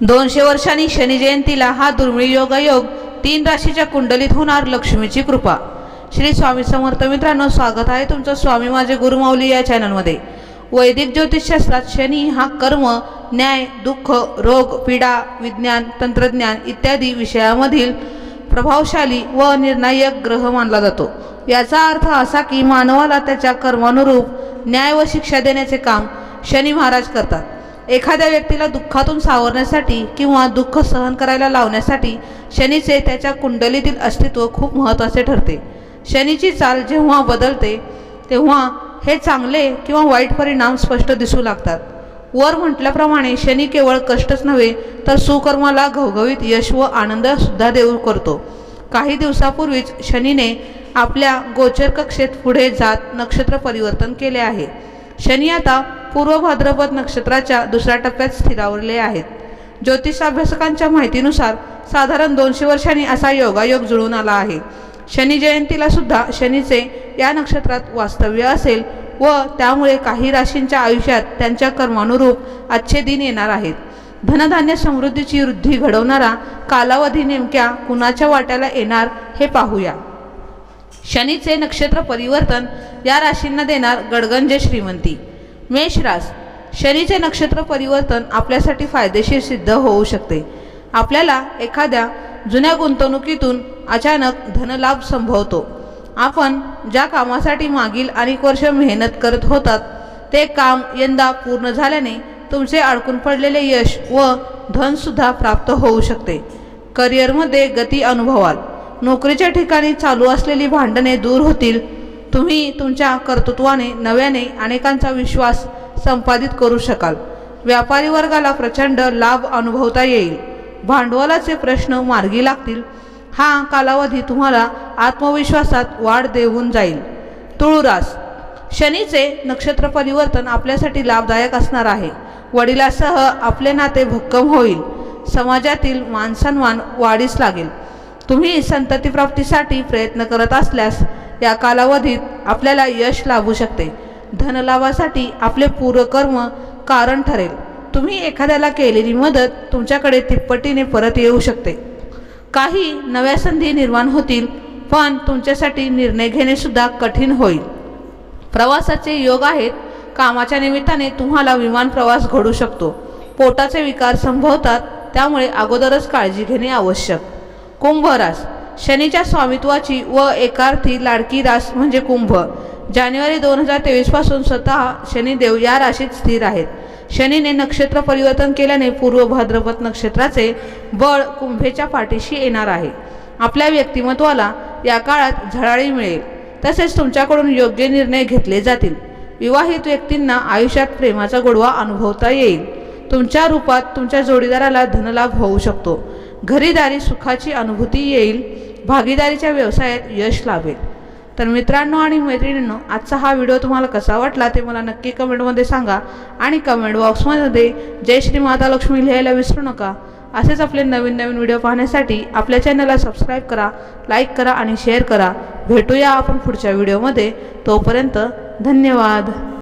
दोनशे वर्षांनी शनी जयंतीला हा दुर्मिळ योगायोग तीन राशीच्या कुंडलीत होणार लक्ष्मीची कृपा. श्री स्वामी समर्थ मित्रांनो स्वागत आहे तुमचं स्वामी माझे गुरुमाऊली या चॅनलमध्ये. वैदिक ज्योतिषशास्त्रात शनी हा कर्म न्याय दुःख रोग पीडा विज्ञान तंत्रज्ञान इत्यादी विषयामधील प्रभावशाली व निर्णायक ग्रह मानला जातो. याचा अर्थ असा की मानवाला त्याच्या कर्मानुरूप न्याय व शिक्षा देण्याचे काम शनी महाराज करतात. एखाद्या व्यक्तीला दुःखातून सावरण्यासाठी किंवा दुःख सहन करायला लावण्यासाठी शनीचे त्याच्या कुंडलीतील अस्तित्व खूप महत्त्वाचे ठरते. शनीची चाल जेव्हा बदलते तेव्हा हे चांगले किंवा वाईट परिणाम स्पष्ट दिसू लागतात. वर म्हटल्याप्रमाणे शनी केवळ कष्टच नव्हे तर सुकर्माला घवघवीत यश व आनंदसुद्धा देऊ करतो. काही दिवसापूर्वीच शनीने आपल्या गोचर कक्षेत पुढे जात नक्षत्र परिवर्तन केले आहे. शनी आता पूर्व भाद्रपद नक्षत्राच्या दुसऱ्या टप्प्यात स्थिरावले आहेत. ज्योतिष अभ्यासकांच्या माहितीनुसार साधारण दोनशे वर्षांनी असा योगायोग जुळून आला आहे. शनी जयंतीला सुद्धा शनीचे या नक्षत्रात वास्तव्य असेल व त्यामुळे काही राशींच्या आयुष्यात त्यांच्या कर्मानुरूप आजचे दिन येणार आहेत. धनधान्य समृद्धीची वृद्धी घडवणारा कालावधी नेमक्या कुणाच्या वाट्याला येणार हे पाहूया. शनीचे नक्षत्र परिवर्तन या राशींना देणार गडगंज श्रीमंती. मेषरास शनीचे नक्षत्र परिवर्तन आपल्यासाठी फायदेशीर सिद्ध होऊ शकते. आपल्याला एखाद्या जुन्या गुंतवणुकीतून अचानक धनलाभ संभवतो. आपण ज्या कामासाठी मागील अनेक वर्ष मेहनत करत होतात ते काम यंदा पूर्ण झाल्याने तुमचे अडकून पडलेले यश व धनसुद्धा प्राप्त होऊ शकते. करिअरमध्ये गती अनुभवाल. नोकरीच्या ठिकाणी चालू असलेली भांडणे दूर होतील तुम्ही तुमच्या कर्तृत्वाने नव्याने अनेकांचा विश्वास संपादित करू शकाल. व्यापारी वर्गाला प्रचंड लाभ अनुभवता येईल. भांडवलाचे प्रश्न मार्गी लागतील. हा कालावधी तुम्हाला आत्मविश्वासात वाढ देऊन जाईल. तुळुरास शनीचे नक्षत्र परिवर्तन आपल्यासाठी लाभदायक असणार आहे. वडिलासह आपले नाते भक्कम होईल. समाजातील मानसन्मान वाढीस लागेल. तुम्ही संततीप्राप्तीसाठी प्रयत्न करत असल्यास या कालावधीत आपल्याला यश लाभू शकते. धनलाभासाठी आपले पूर्वकर्म कारण ठरेल. तुम्ही एखाद्याला केलेली मदत तुमच्याकडे तिप्पटीने परत येऊ शकते. काही नव्या संधी निर्माण होतील पण तुमच्यासाठी निर्णय घेणेसुद्धा कठीण होईल. प्रवासाचे योग आहेत. कामाच्या निमित्ताने तुम्हाला विमान प्रवास घडू शकतो. पोटाचे विकार संभवतात त्यामुळे अगोदरच काळजी घेणे आवश्यक. कुंभरास शनीच्या स्वामित्वाची व एकार्थी लाडकी रास म्हणजे कुंभ. जानेवारी दोन हजार तेवीसपासून स्वतः शनिदेव या राशीत स्थिर आहेत. शनीने नक्षत्र परिवर्तन केल्याने पूर्व भाद्रपद नक्षत्राचे बळ कुंभेच्या पाठीशी येणार आहे. आपल्या व्यक्तिमत्वाला या काळात झळाळी मिळेल. तसेच तुमच्याकडून योग्य निर्णय घेतले जातील. विवाहित व्यक्तींना आयुष्यात प्रेमाचा गोडवा अनुभवता येईल. तुमच्या रूपात तुमच्या जोडीदाराला धनलाभ होऊ शकतो. घरीदारी सुखाची अनुभूती येईल. भागीदारीच्या व्यवसायात यश लाभेल. तर मित्रांनो आणि मैत्रिणींनो आजचा हा व्हिडिओ तुम्हाला कसा वाटला ते मला नक्की कमेंटमध्ये सांगा आणि कमेंट बॉक्समध्ये जय श्री माता लक्ष्मी लिहायला विसरू नका. असेच आपले नवीन नवीन व्हिडिओ पाहण्यासाठी आपल्या चॅनलला सबस्क्राईब करा लाईक करा आणि शेअर करा. भेटूया आपण पुढच्या व्हिडिओमध्ये. तोपर्यंत धन्यवाद.